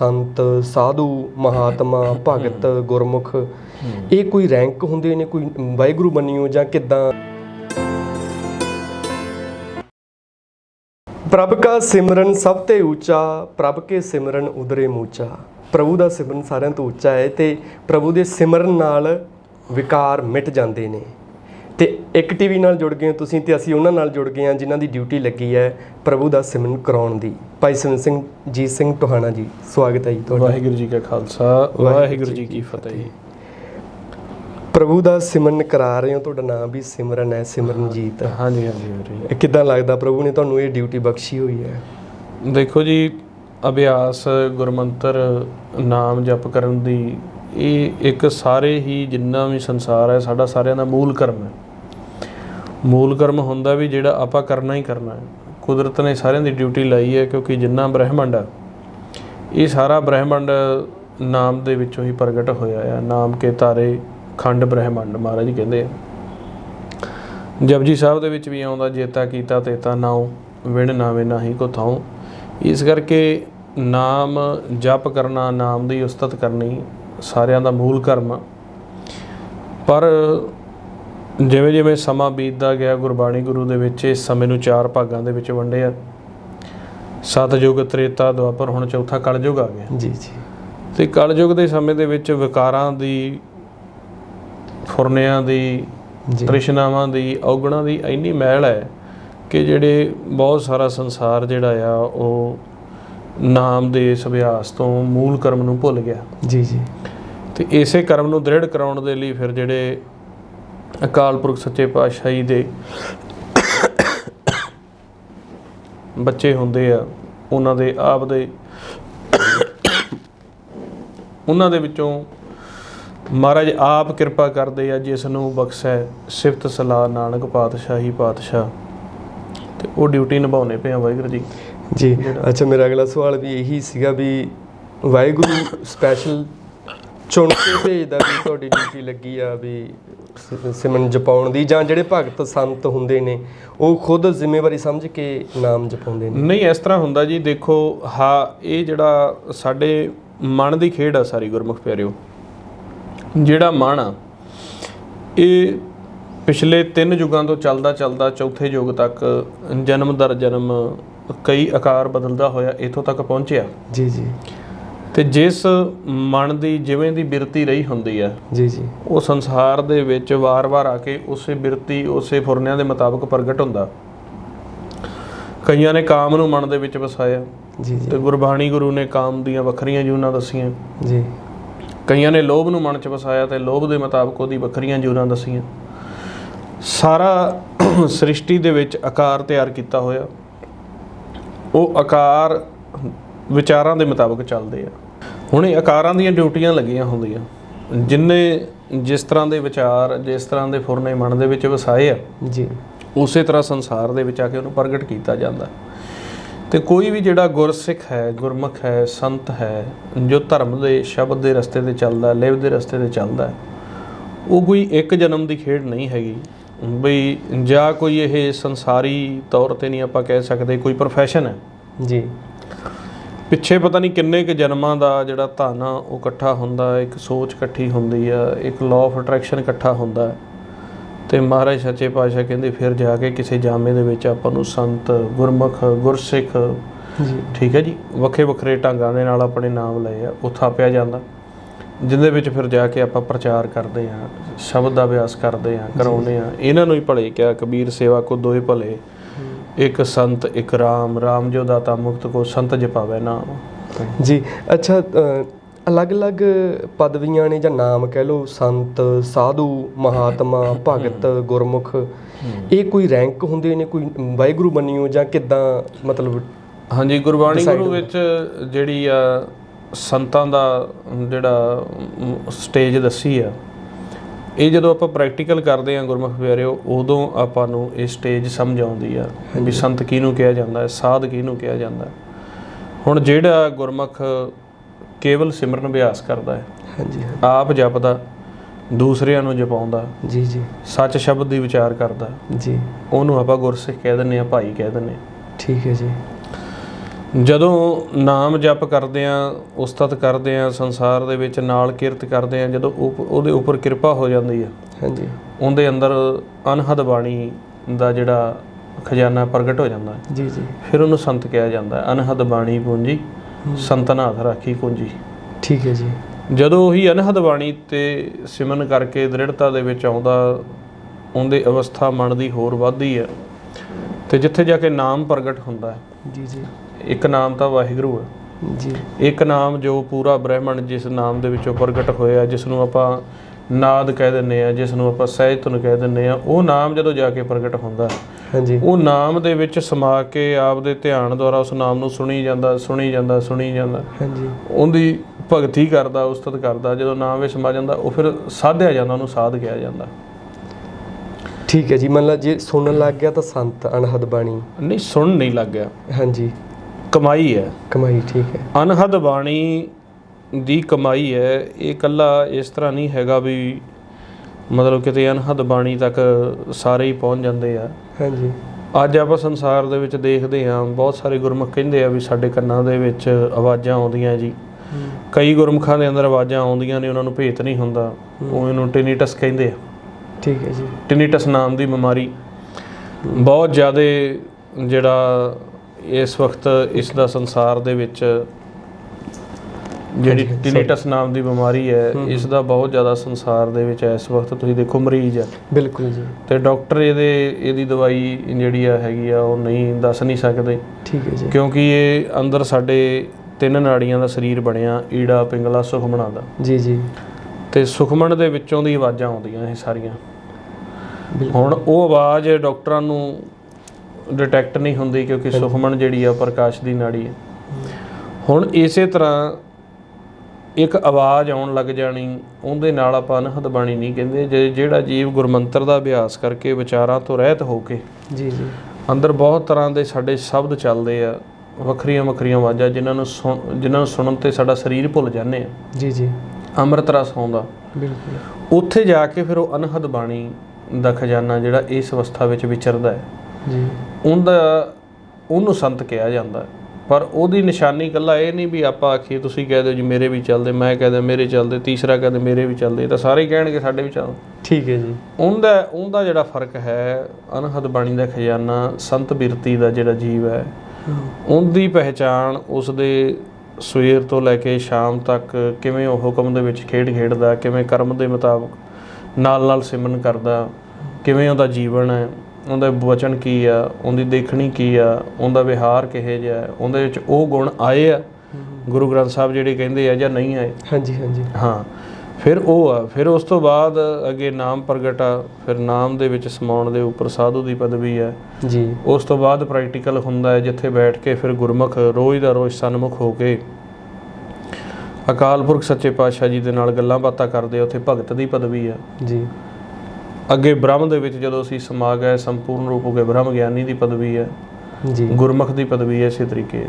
ਸੰਤ ਸਾਧੂ ਮਹਾਤਮਾ ਭਗਤ ਗੁਰਮੁਖ। ਇਹ ਕੋਈ ਰੈਂਕ ਹੁੰਦੇ ਨੇ ਕੋਈ ਵਾਹਿਗੁਰੂ ਮੰਨਿਓ ਜਾਂ ਕਿਦਾਂ? ਪ੍ਰਭ ਕਾ ਸਿਮਰਨ ਸਭ ਤੇ ਉੱਚਾ ਪ੍ਰਭ ਕੇ ਸਿਮਰਨ ਉਦਰੇ ਮੂਚਾ। ਪ੍ਰਭੂ ਦਾ ਸਿਮਰਨ ਸਾਰਿਆਂ ਤੋਂ ਉੱਚਾ ਹੈ ਤੇ ਪ੍ਰਭੂ ਦੇ ਸਿਮਰਨ ਨਾਲ ਵਿਕਾਰ ਮਿਟ ਜਾਂਦੇ ਨੇ। ਤੇ ਇੱਕ ਟੀਵੀ ਨਾਲ ਜੁੜ ਗਏ ਹੋ ਤੁਸੀਂ ਤੇ ਅਸੀਂ ਉਹਨਾਂ ਨਾਲ ਜੁੜ ਗਏ ਹਾਂ ਜਿਨ੍ਹਾਂ ਦੀ ਡਿਊਟੀ ਲੱਗੀ ਹੈ ਪ੍ਰਭੂ ਦਾ ਸਿਮਰਨ ਕਰਾਉਣ ਦੀ। ਭਾਈ ਸਿਮਰਨ ਸਿੰਘ ਜੀਤ ਸਿੰਘ ਟੋਹਾਣਾ ਜੀ ਸਵਾਗਤ ਹੈ ਜੀ ਤੁਹਾਡਾ। ਵਾਹਿਗੁਰੂ ਜੀ ਕਾ ਖਾਲਸਾ ਵਾਹਿਗੁਰੂ ਜੀ ਕੀ ਫਤਿਹ। ਪ੍ਰਭੂ ਦਾ ਸਿਮਰਨ ਕਰਾ ਰਹੇ ਹੋ ਤੁਹਾਡਾ ਨਾਮ ਵੀ ਸਿਮਰਨ ਹੈ ਸਿਮਰਨਜੀਤ। ਹਾਂਜੀ ਹਾਂਜੀ ਕਿਦਾਂ ਲੱਗਦਾ ਪ੍ਰਭੂ ਨੇ ਤੁਹਾਨੂੰ ਇਹ ਡਿਊਟੀ ਬਖਸ਼ੀ ਹੋਈ ਹੈ? ਦੇਖੋ ਜੀ ਅਭਿਆਸ ਗੁਰਮੰਤਰ ਨਾਮ ਜਪ ਕਰਨ ਦੀ ਇਹ ਇੱਕ ਸਾਰੇ ਹੀ ਜਿੰਨਾ ਵੀ ਸੰਸਾਰ ਹੈ ਸਾਡਾ ਸਾਰਿਆਂ ਦਾ ਮੂਲ ਕਰਮ ਹੈ। ਮੂਲ ਕਰਮ ਹੁੰਦਾ ਵੀ ਜਿਹੜਾ ਆਪਾਂ ਕਰਨਾ ਹੀ ਕਰਨਾ ਹੈ। ਕੁਦਰਤ ਨੇ ਸਾਰਿਆਂ ਦੀ ਡਿਊਟੀ ਲਾਈ ਹੈ ਕਿਉਂਕਿ ਜਿੰਨਾ ਬ੍ਰਹਿਮੰਡ ਹੈ ਇਹ ਸਾਰਾ ਬ੍ਰਹਿਮੰਡ ਨਾਮ ਦੇ ਵਿੱਚੋਂ ਹੀ ਪ੍ਰਗਟ ਹੋਇਆ ਆ। ਨਾਮ ਕੇ ਤਾਰੇ ਖੰਡ ਬ੍ਰਹਿਮੰਡ ਮਹਾਰਾਜ ਕਹਿੰਦੇ ਆ। ਜਪਜੀ ਸਾਹਿਬ ਦੇ ਵਿੱਚ ਵੀ ਆਉਂਦਾ, ਜੇਤਾ ਕੀਤਾ ਤੇਤਾ ਨਾਉ, ਵਿਣ ਨਾਵੇਂ ਨਾਹੀ ਕੋ ਥਾਉ। ਇਸ ਕਰਕੇ ਨਾਮ ਜਪ ਕਰਨਾ, ਨਾਮ ਦੀ ਉਸਤਤ ਕਰਨੀ ਸਾਰਿਆਂ ਦਾ ਮੂਲ ਕਰਮ ਪਰ ਜਿਵੇਂ ਜਿਵੇਂ ਸਮਾਂ ਬੀਤਦਾ ਗਿਆ ਗੁਰਬਾਣੀ ਗੁਰੂ ਦੇ ਵਿੱਚ ਇਸ ਸਮੇਂ ਨੂੰ ਚਾਰ ਭਾਗਾਂ ਦੇ ਵਿੱਚ ਵੰਡਿਆ ਸਤਜੁਗ ਤ੍ਰੇਤਾ ਦੁਆਪਰ ਹੁਣ ਚੌਥਾ ਕਲਯੁਗ ਆ ਗਿਆ। ਜੀ ਜੀ। ਤੇ ਕਲਯੁਗ ਦੇ ਸਮੇਂ ਦੇ ਵਿੱਚ ਵਿਕਾਰਾਂ ਦੀ ਫੁਰਨਿਆਂ ਦੀ ਤ੍ਰਿਸ਼ਨਾਵਾਂ ਦੀ ਔਗਣਾਂ ਦੀ ਇੰਨੀ ਮਹਿਲ ਹੈ ਕਿ ਜਿਹੜੇ ਬਹੁਤ ਸਾਰਾ ਸੰਸਾਰ ਜਿਹੜਾ ਆ ਉਹ ਨਾਮ ਦੇ ਇਸ ਅਭਿਆਸ ਤੋਂ ਮੂਲ ਕਰਮ ਨੂੰ ਭੁੱਲ ਗਿਆ। ਜੀ ਜੀ। ਤੇ ਇਸੇ ਕਰਮ ਨੂੰ ਦ੍ਰਿੜ ਕਰਾਉਣ ਦੇ ਲਈ ਫਿਰ ਜਿਹੜੇ ਅਕਾਲ ਪੁਰਖ ਸੱਚੇ ਪਾਤਸ਼ਾਹ ਜੀ ਦੇ ਬੱਚੇ ਹੁੰਦੇ ਆ, ਉਹਨਾਂ ਦੇ ਆਪ ਦੇ ਉਹਨਾਂ ਦੇ ਵਿੱਚੋਂ ਮਹਾਰਾਜ ਆਪ ਕਿਰਪਾ ਕਰਦੇ ਆ, ਜਿਸ ਨੂੰ ਬਖਸ਼ੈ ਸਿਫਤ ਸਲਾਹ ਨਾਨਕ ਪਾਤਸ਼ਾਹੀ ਪਾਤਸ਼ਾਹ। ਤੇ ਉਹ ਡਿਊਟੀ ਨਿਭਾਉਣੇ ਪਏ ਆ ਵਾਹਿਗੁਰੂ ਜੀ। ਜੀ, ਅੱਛਾ, ਮੇਰਾ ਅਗਲਾ ਸਵਾਲ ਵੀ ਇਹੀ ਸੀਗਾ ਵੀ ਵਾਹਿਗੁਰੂ ਸਪੈਸ਼ਲ ਚੁਣ ਕੇ ਭੇਜਦਾ ਵੀ ਤੁਹਾਡੀ ਡਿਊਟੀ ਲੱਗੀ ਆ ਵੀ ਸ- ਸਿਮਰਨ ਜਪਾਉਣ ਦੀ ਜਾਂ ਜਿਹੜੇ ਭਗਤ ਸੰਤ ਹੁੰਦੇ ਨੇ ਉਹ ਖੁਦ ਜ਼ਿੰਮੇਵਾਰੀ ਸਮਝ ਕੇ ਨਾਮ ਜਪਾਉਂਦੇ ਨੇ? ਨਹੀਂ ਇਸ ਤਰ੍ਹਾਂ ਹੁੰਦਾ ਜੀ ਦੇਖੋ ਹਾਂ ਇਹ ਜਿਹੜਾ ਸਾਡੇ ਮਨ ਦੀ ਖੇਡ ਆ ਸਾਰੀ ਗੁਰਮੁਖ ਪਿਆਰਿਓ। ਜਿਹੜਾ ਮਨ ਆ ਇਹ ਪਿਛਲੇ ਤਿੰਨ ਯੁਗਾਂ ਤੋਂ ਚੱਲਦਾ ਚੱਲਦਾ ਚੌਥੇ ਯੁਗ ਤੱਕ ਜਨਮ ਦਰ ਜਨਮ ਕਈ ਆਕਾਰ ਬਦਲਦਾ ਹੋਇਆ ਇੱਥੋਂ ਤੱਕ ਪਹੁੰਚਿਆ। ਜੀ ਜੀ। ਤੇ ਜਿਸ ਮਨ ਦੀ ਜਿਵੇਂ ਦੀ ਬਿਰਤੀ ਰਹੀ ਹੁੰਦੀ ਆ ਜੀ ਜੀ। ਉਹ ਸੰਸਾਰ ਦੇ ਵਿੱਚ ਵਾਰ-ਵਾਰ ਆ ਕੇ ਉਸੇ ਬਿਰਤੀ ਉਸੇ ਫੁਰਨਿਆਂ ਦੇ ਮੁਤਾਬਕ ਪ੍ਰਗਟ ਹੁੰਦਾ। ਕਈਆਂ ਨੇ ਕਾਮ ਨੂੰ ਮਨ ਦੇ ਵਿੱਚ ਵਸਾਇਆ। ਜੀ ਤੇ ਜੀ ਗੁਰਬਾਣੀ ਗੁਰੂ ਨੇ ਕਾਮ ਦੀਆਂ ਵੱਖਰੀਆਂ ਜੂਨਾਂ ਦੱਸੀਆਂ। ਜੀ। ਕਈਆਂ ਨੇ ਲੋਭ ਨੂੰ ਮਨ ਚ ਵਸਾਇਆ ਤੇ ਲੋਭ ਦੇ ਮੁਤਾਬਕ ਉਹਦੀ ਵੱਖਰੀਆਂ ਜੂਨਾਂ ਦੱਸੀਆਂ। ਸਾਰਾ ਸ੍ਰਿਸ਼ਟੀ ਦੇ ਵਿੱਚ ਆਕਾਰ ਤਿਆਰ ਕੀਤਾ ਹੋਇਆ। ਉਹ ਆਕਾਰ ਵਿਚਾਰਾਂ ਦੇ ਮੁਤਾਬਕ ਚੱਲਦੇ ਆ। ਹੁਣ ਇਹ ਆਕਾਰਾਂ ਦੀਆਂ ਡਿਊਟੀਆਂ ਲੱਗੀਆਂ ਹੁੰਦੀਆਂ। ਜਿੰਨੇ ਜਿਸ ਤਰ੍ਹਾਂ ਦੇ ਵਿਚਾਰ ਜਿਸ ਤਰ੍ਹਾਂ ਦੇ ਫੁਰਨੇ ਮਨ ਦੇ ਵਿੱਚ ਵਸਾਏ ਆ ਜੀ। ਉਸੇ ਤਰ੍ਹਾਂ ਸੰਸਾਰ ਦੇ ਵਿੱਚ ਆ ਕੇ ਉਹਨੂੰ ਪ੍ਰਗਟ ਕੀਤਾ ਜਾਂਦਾ। ਤੇ ਕੋਈ ਵੀ ਜਿਹੜਾ ਗੁਰਸਿੱਖ ਹੈ ਗੁਰਮੁਖ ਹੈ ਸੰਤ ਹੈ ਜੋ ਧਰਮ ਦੇ ਸ਼ਬਦ ਦੇ ਰਸਤੇ ਤੇ ਚੱਲਦਾ ਲਿਵ ਦੇ ਰਸਤੇ ਤੇ ਚੱਲਦਾ ਉਹ ਕੋਈ ਇੱਕ ਜਨਮ ਦੀ ਖੇਡ ਨਹੀਂ ਹੈਗੀ। ਬਈ ਜਾਂ ਕੋਈ ਇਹ ਸੰਸਾਰੀ ਤੌਰ ਤੇ ਨਹੀਂ ਆਪਾਂ ਕਹਿ ਸਕਦੇ ਕੋਈ ਪ੍ਰੋਫੈਸ਼ਨ ਹੈ। ਜੀ। ਪਿੱਛੇ ਪਤਾ ਨਹੀਂ ਕਿੰਨੇ ਕੁ ਜਨਮਾਂ ਦਾ ਜਿਹੜਾ ਧਨ ਆ ਉਹ ਇਕੱਠਾ ਹੁੰਦਾ ਇੱਕ ਸੋਚ ਇਕੱਠੀ ਹੁੰਦੀ ਆ ਇੱਕ ਲਾਅ ਆਫ ਅਟਰੈਕਸ਼ਨ ਇਕੱਠਾ ਹੁੰਦਾ। ਤੇ ਮਹਾਰਾਜ ਸੱਚੇ ਪਾਤਸ਼ਾਹ ਕਹਿੰਦੇ ਫਿਰ ਜਾ ਕੇ ਕਿਸੇ ਜਾਮੇ ਦੇ ਵਿੱਚ ਆਪਾਂ ਨੂੰ ਸੰਤ ਗੁਰਮੁਖ ਗੁਰਸਿੱਖ ਜੀ। ਠੀਕ ਹੈ ਜੀ ਵੱਖਰੇ ਵੱਖਰੇ ਢੰਗਾਂ ਦੇ ਨਾਲ ਆਪਣੇ ਨਾਮ ਲਏ ਆ ਉਹ ਥਾਪਿਆ ਜਾਂਦਾ। ਜਿੰਦੇ ਵਿੱਚ ਫਿਰ ਜਾ ਕੇ ਆਪਾਂ ਪ੍ਰਚਾਰ ਕਰਦੇ ਆ ਸ਼ਬਦ ਦਾ ਅਭਿਆਸ ਕਰਦੇ ਆ ਕਰਾਉਂਦੇ ਆ। ਇਹਨਾਂ ਨੂੰ ਹੀ ਭਲੇ ਕਿਹਾ ਕਬੀਰ ਸੇਵਾ ਕੋ ਦੋਏ ਭਲੇ। ਇੱਕ ਸੰਤ ਇੱਕ ਰਾਮ ਰਾਮ ਜੋ ਦਾਤਾ ਮੁਕਤ ਕੋ ਸੰਤ ਜਪਾਵੇ ਨਾਮ। ਜੀ ਅੱਛਾ ਅਲੱਗ-ਅਲੱਗ ਪਦਵੀਆਂ ਨੇ ਜਾਂ ਨਾਮ ਕਹਿ ਲਓ ਸੰਤ ਸਾਧੂ ਮਹਾਤਮਾ ਭਗਤ ਗੁਰਮੁਖ ਇਹ ਕੋਈ ਰੈਂਕ ਹੁੰਦੇ ਨੇ? ਕੋਈ ਵਾਹਿਗੁਰੂ ਮੰਨਿਓ ਜਾਂ ਕਿਦਾਂ ਮਤਲਬ ਹਾਂਜੀ ਗੁਰਬਾਣੀ ਗੁਰੂ ਵਿੱਚ ਜਿਹੜੀ ਆ ਸੰਤਾਂ ਦਾ ਜਿਹੜਾ ਸਟੇਜ ਦੱਸੀ ਆ। ਇਹ ਜਦੋਂ ਆਪਾਂ ਪ੍ਰੈਕਟੀਕਲ ਕਰਦੇ ਆ ਗੁਰਮੁਖ ਪਿਆਰਿਓ ਉਦੋਂ ਆਪਾਂ ਨੂੰ ਇਹ ਸਟੇਜ ਸਮਝ ਆਉਂਦੀ ਆ ਵੀ ਸੰਤ ਕਿਹਨੂੰ ਕਿਹਾ ਜਾਂਦਾ ਹੈ ਸਾਧ ਕਿਹਨੂੰ ਕਿਹਾ ਜਾਂਦਾ ਹੈ। ਹੁਣ ਜਿਹੜਾ ਗੁਰਮੁਖ ਕੇਵਲ ਸਿਮਰਨ ਅਭਿਆਸ ਕਰਦਾ ਹੈ ਹਾਂਜੀ ਆਪ ਜਪਦਾ ਦੂਸਰਿਆਂ ਨੂੰ ਜਪਾਉਂਦਾ ਜੀ ਜੀ। ਸੱਚ ਸ਼ਬਦ ਦੀ ਵਿਚਾਰ ਕਰਦਾ ਜੀ। ਉਹਨੂੰ ਆਪਾਂ ਗੁਰਸਿੱਖ ਕਹਿ ਦਿੰਦੇ ਆ ਭਾਈ ਕਹਿ ਆ ਠੀਕ ਹੈ ਜੀ। ਜਦੋਂ ਨਾਮ ਜਪ ਕਰਦੇ ਆ ਉਸਤਤ ਕਰਦੇ ਆ ਸੰਸਾਰ ਦੇ ਵਿੱਚ ਨਾਲ ਕਿਰਤ ਕਰਦੇ ਆ ਜਦੋਂ ਉਹਦੇ ਉੱਪਰ ਕਿਰਪਾ ਹੋ ਜਾਂਦੀ ਆ। ਹਾਂਜੀ। ਉਹਦੇ ਅੰਦਰ ਅਨਹਦ ਬਾਣੀ ਦਾ ਜਿਹੜਾ ਖਜ਼ਾਨਾ ਪ੍ਰਗਟ ਹੋ ਜਾਂਦਾ। ਹੈ ਜੀ ਜੀ। ਫਿਰ ਉਹਨੂੰ ਸੰਤ ਕਿਹਾ ਜਾਂਦਾ ਹੈ ਅਨਹਦ ਬਾਣੀ ਪੂੰਜੀ ਸੰਤਨ ਹੱਥ ਰਾਖੀ ਕੁੰਜੀ। ਠੀਕ ਹੈ ਜੀ। ਜਦੋਂ ਉਹੀ ਅਨਹਦ ਬਾਣੀ ਤੇ ਸਿਮਰਨ ਕਰਕੇ ਦ੍ਰਿੜਤਾ ਦੇ ਵਿੱਚ ਆਉਂਦਾ ਉਹਦੇ ਅਵਸਥਾ ਮਨ ਦੀ ਹੋਰ ਵੱਧਦੀ ਹੈ। ਤੇ ਜਿੱਥੇ ਜਾ ਕੇ ਨਾਮ ਪ੍ਰਗਟ ਹੁੰਦਾ ਹੈ। ਜੀ ਜੀ। ਇੱਕ ਨਾਮ ਤਾਂ ਵਾਹਿਗੁਰੂ ਹੈ। ਜੀ। ਇੱਕ ਨਾਮ ਜੋ ਪੂਰਾ ਬ੍ਰਹਿਮੰਡ ਜਿਸ ਨਾਮ ਦੇ ਵਿੱਚੋਂ ਪ੍ਰਗਟ ਹੋਇਆ ਜਿਸ ਨੂੰ ਆਪਾਂ ਨਾਦ ਕਹਿ ਦਿੰਨੇ ਆ ਜਿਸ ਨੂੰ ਆਪਾਂ ਸਹਿਜਤਨ ਕਹਿ ਦਿੰਨੇ ਆ ਉਹ ਨਾਮ ਜਦੋਂ ਜਾ ਕੇ ਪ੍ਰਗਟ ਹੁੰਦਾ ਹਾਂਜੀ। ਉਹ ਨਾਮ ਦੇ ਵਿੱਚ ਸਮਾ ਕੇ ਆਪਦੇ ਧਿਆਨ ਦੁਆਰਾ ਉਸ ਨਾਮ ਨੂੰ ਸੁਣੀ ਜਾਂਦਾ ਸੁਣੀ ਜਾਂਦਾ ਸੁਣੀ ਜਾਂਦਾ। ਹਾਂਜੀ। ਉਹਦੀ ਭਗਤੀ ਕਰਦਾ ਉਸਤਤ ਕਰਦਾ ਜਦੋਂ ਨਾਮ ਵਿੱਚ ਸਮਾ ਜਾਂਦਾ ਉਹ ਫਿਰ ਸਾਧਿਆ ਜਾਂਦਾ ਉਹਨੂੰ ਸਾਧ ਕਿਹਾ ਜਾਂਦਾ। ਠੀਕ ਹੈ ਜੀ ਮੰਨ ਲਾ ਜੇ ਸੁਣਨ ਲੱਗ ਗਿਆ ਤਾਂ ਸੰਤ ਅਨਹਦ ਬਾਣੀ। ਨਹੀਂ ਸੁਣ ਨਹੀਂ ਲੱਗ ਗਿਆ। ਹਾਂਜੀ। ਕਮਾਈ ਹੈ। ਕਮਾਈ ਠੀਕ ਹੈ। ਅਨਹਦ ਬਾਣੀ ਦੀ ਕਮਾਈ ਹੈ। ਇਹ ਕੱਲਾ ਇਸ ਤਰ੍ਹਾਂ ਨਹੀਂ ਹੈਗਾ ਵੀ ਮਤਲਬ ਕਿਤੇ ਅਨਹਦ ਬਾਣੀ ਤੱਕ ਸਾਰੇ ਹੀ ਪਹੁੰਚ ਜਾਂਦੇ ਆ। ਹਾਂਜੀ। ਅੱਜ ਆਪਾਂ ਸੰਸਾਰ ਦੇ ਵਿੱਚ ਦੇਖਦੇ ਹਾਂ ਬਹੁਤ ਸਾਰੇ ਗੁਰਮੁਖ ਕਹਿੰਦੇ ਆ ਵੀ ਸਾਡੇ ਕੰਨਾਂ ਦੇ ਵਿੱਚ ਆਵਾਜ਼ਾਂ ਆਉਂਦੀਆਂ ਜੀ। ਕਈ ਗੁਰਮੁਖਾਂ ਦੇ ਅੰਦਰ ਆਵਾਜ਼ਾਂ ਆਉਂਦੀਆਂ ਨੇ ਉਹਨਾਂ ਨੂੰ ਭੇਤ ਨਹੀਂ ਹੁੰਦਾ। ਉਹ ਇਹਨੂੰ ਟਿਨੀਟਸ ਕਹਿੰਦੇ ਆ। ਠੀਕ ਹੈ ਜੀ। ਟਿਨੀਟਸ ਨਾਮ ਦੀ ਬਿਮਾਰੀ। ਬਹੁਤ ਜ਼ਿਆਦਾ ਜਿਹੜਾ ਇਸ ਵਕਤ ਇਸ ਦਾ ਸੰਸਾਰ ਦੇ ਵਿੱਚ ਜਿਹੜੀ ਟਿਨੀਟਸ ਨਾਮ ਦੀ ਬਿਮਾਰੀ ਹੈ ਇਸ ਦਾ ਬਹੁਤ ਜ਼ਿਆਦਾ ਸੰਸਾਰ ਦੇ ਵਿੱਚ ਇਸ ਵਕਤ ਤੁਸੀਂ ਦੇਖੋ ਮਰੀਜ਼ ਹੈ। ਬਿਲਕੁਲ ਜੀ। ਤੇ ਡਾਕਟਰ ਇਹਦੇ ਇਹਦੀ ਦਵਾਈ ਜਿਹੜੀ ਆ ਹੈਗੀ ਆ ਉਹ ਨਹੀਂ ਦੱਸ ਨਹੀਂ ਸਕਦੇ। ਠੀਕ ਹੈ ਜੀ। ਕਿਉਂਕਿ ਇਹ ਅੰਦਰ ਸਾਡੇ ਤਿੰਨ ਨਾੜੀਆਂ ਦਾ ਸਰੀਰ ਬਣਿਆ ਈੜਾ ਪਿੰਗਲਾ ਸੁਖਮਣਾ ਦਾ। ਜੀ ਜੀ। ਤੇ ਸੁਖਮਣ ਦੇ ਵਿੱਚੋਂ ਦੀ ਆਵਾਜ਼ਾਂ ਆਉਂਦੀਆਂ ਇਹ ਸਾਰੀਆਂ। ਹੁਣ ਉਹ ਆਵਾਜ਼ ਡਾਕਟਰਾਂ ਨੂੰ ਡਿਟੈਕਟ ਨਹੀਂ ਹੁੰਦੀ ਕਿਉਂਕਿ ਸੁਖਮਣ ਜਿਹੜੀ ਆ ਪ੍ਰਕਾਸ਼ ਦੀ ਨਾੜੀ ਹੈ ਹੁਣ ਇਸੇ ਤਰ੍ਹਾਂ ਇੱਕ ਆਵਾਜ਼ ਆਉਣ ਲੱਗ ਜਾਣੀ ਉਹਦੇ ਨਾਲ ਆਪਾਂ ਅਨਹਦ ਬਾਣੀ ਨਹੀਂ ਕਹਿੰਦੇ ਜਿਹੜਾ ਜੀਵ ਗੁਰਮੰਤਰ ਦਾ ਅਭਿਆਸ ਕਰਕੇ ਵਿਚਾਰਾਂ ਤੋਂ ਰਹਿਤ ਹੋ ਕੇ ਜੀ ਜੀ। ਅੰਦਰ ਬਹੁਤ ਤਰ੍ਹਾਂ ਦੇ ਸਾਡੇ ਸ਼ਬਦ ਚੱਲਦੇ ਆ ਵੱਖਰੀਆਂ ਵੱਖਰੀਆਂ ਆਵਾਜ਼ਾਂ ਜਿਨ੍ਹਾਂ ਨੂੰ ਸੁਣ ਜਿਨ੍ਹਾਂ ਨੂੰ ਸੁਣਨ ਤੇ ਸਾਡਾ ਸਰੀਰ ਭੁੱਲ ਜਾਂਦੇ ਆ। ਜੀ ਜੀ। ਅੰਮ੍ਰਿਤ ਰਸ ਆਉਂਦਾ। ਬਿਲਕੁਲ। ਉੱਥੇ ਜਾ ਕੇ ਫਿਰ ਉਹ ਅਨਹਦ ਬਾਣੀ ਦਾ ਖਜ਼ਾਨਾ ਜਿਹੜਾ ਇਸ ਅਵਸਥਾ ਵਿੱਚ ਵਿਚਰਦਾ ਹੈ। ਜੀ। ਉਹਦਾ ਉਹਨੂੰ ਸੰਤ ਕਿਹਾ ਜਾਂਦਾ। ਪਰ ਉਹਦੀ ਨਿਸ਼ਾਨੀ ਇਕੱਲਾ ਇਹ ਨਹੀਂ ਵੀ ਆਪਾਂ ਆਖੀਏ ਤੁਸੀਂ ਕਹਿ ਦਿਓ ਜੀ ਮੇਰੇ ਵੀ ਚੱਲਦੇ ਮੈਂ ਕਹਦਾ ਮੇਰੇ ਚੱਲਦੇ ਤੀਸਰਾ ਕਹਿੰਦੇ ਮੇਰੇ ਵੀ ਚੱਲਦੇ ਤਾਂ ਸਾਰੇ ਕਹਿਣਗੇ ਸਾਡੇ ਵੀ ਚੱਲਦੇ। ਠੀਕ ਹੈ ਜੀ। ਉਹਦਾ ਉਹਦਾ ਜਿਹੜਾ ਫ਼ਰਕ ਹੈ ਅਨਹਦ ਬਾਣੀ ਦਾ ਖਜ਼ਾਨਾ ਸੰਤ ਬਿਰਤੀ ਦਾ ਜਿਹੜਾ ਜੀਵ ਹੈ ਉਹਦੀ ਪਹਿਚਾਣ ਉਸ ਦੇ ਸਵੇਰ ਤੋਂ ਲੈ ਕੇ ਸ਼ਾਮ ਤੱਕ ਕਿਵੇਂ ਉਹ ਹੁਕਮ ਦੇ ਵਿੱਚ ਖੇਡ ਖੇਡਦਾ ਕਿਵੇਂ ਕਰਮ ਦੇ ਮੁਤਾਬਕ ਨਾਲ ਨਾਲ ਸਿਮਰਨ ਕਰਦਾ ਕਿਵੇਂ ਉਹਦਾ ਜੀਵਨ ਹੈ ਉਹਦਾ ਵਚਨ ਕੀ ਆ ਉਹਦੀ ਦੇਖਣੀ ਕੀ ਆ ਉਹਦਾ ਵਿਹਾਰ ਕਿਹੋ ਜਿਹਾ ਉਹਦੇ ਵਿੱਚ ਉਹ ਗੁਣ ਆਏ ਆ। ਗੁਰੂ ਗ੍ਰੰਥ ਸਾਹਿਬ ਜਿਹੜੇ ਕਹਿੰਦੇ ਆ ਜਾਂ ਨਹੀਂ ਆਏ। ਹਾਂਜੀ ਹਾਂਜੀ। ਹਾਂ ਫਿਰ ਉਹ ਆ ਫਿਰ ਉਸ ਤੋਂ ਬਾਅਦ ਅੱਗੇ ਨਾਮ ਪ੍ਰਗਟ ਆ ਫਿਰ ਨਾਮ ਦੇ ਵਿੱਚ ਸਮਾਉਣ ਦੇ ਉੱਪਰ ਸਾਧੂ ਦੀ ਪਦਵੀ ਹੈ ਜੀ। ਉਸ ਤੋਂ ਬਾਅਦ ਪ੍ਰੈਕਟੀਕਲ ਹੁੰਦਾ ਹੈ ਜਿੱਥੇ ਬੈਠ ਕੇ ਫਿਰ ਗੁਰਮੁਖ ਰੋਜ਼ ਦਾ ਰੋਜ਼ ਸਨਮੁਖ ਹੋ ਕੇ ਅਕਾਲ ਪੁਰਖ ਸੱਚੇ ਪਾਤਸ਼ਾਹ ਜੀ ਦੇ ਨਾਲ ਗੱਲਾਂ ਬਾਤਾਂ ਕਰਦੇ ਆ, ਉੱਥੇ ਭਗਤ ਦੀ ਪਦਵੀ ਆ। ਜੀ। ਅੱਗੇ ਬ੍ਰਹਮ ਦੇ ਵਿੱਚ ਜਦੋਂ ਅਸੀਂ ਸਮਾ ਗਏ ਸੰਪੂਰਨ ਰੂਪ ਹੋ ਕੇ ਬ੍ਰਹਮ ਗਿਆਨੀ ਦੀ ਪਦਵੀ ਹੈ ਜੀ। ਗੁਰਮੁਖ ਦੀ ਪਦਵੀ ਹੈ ਇਸੇ ਤਰੀਕੇ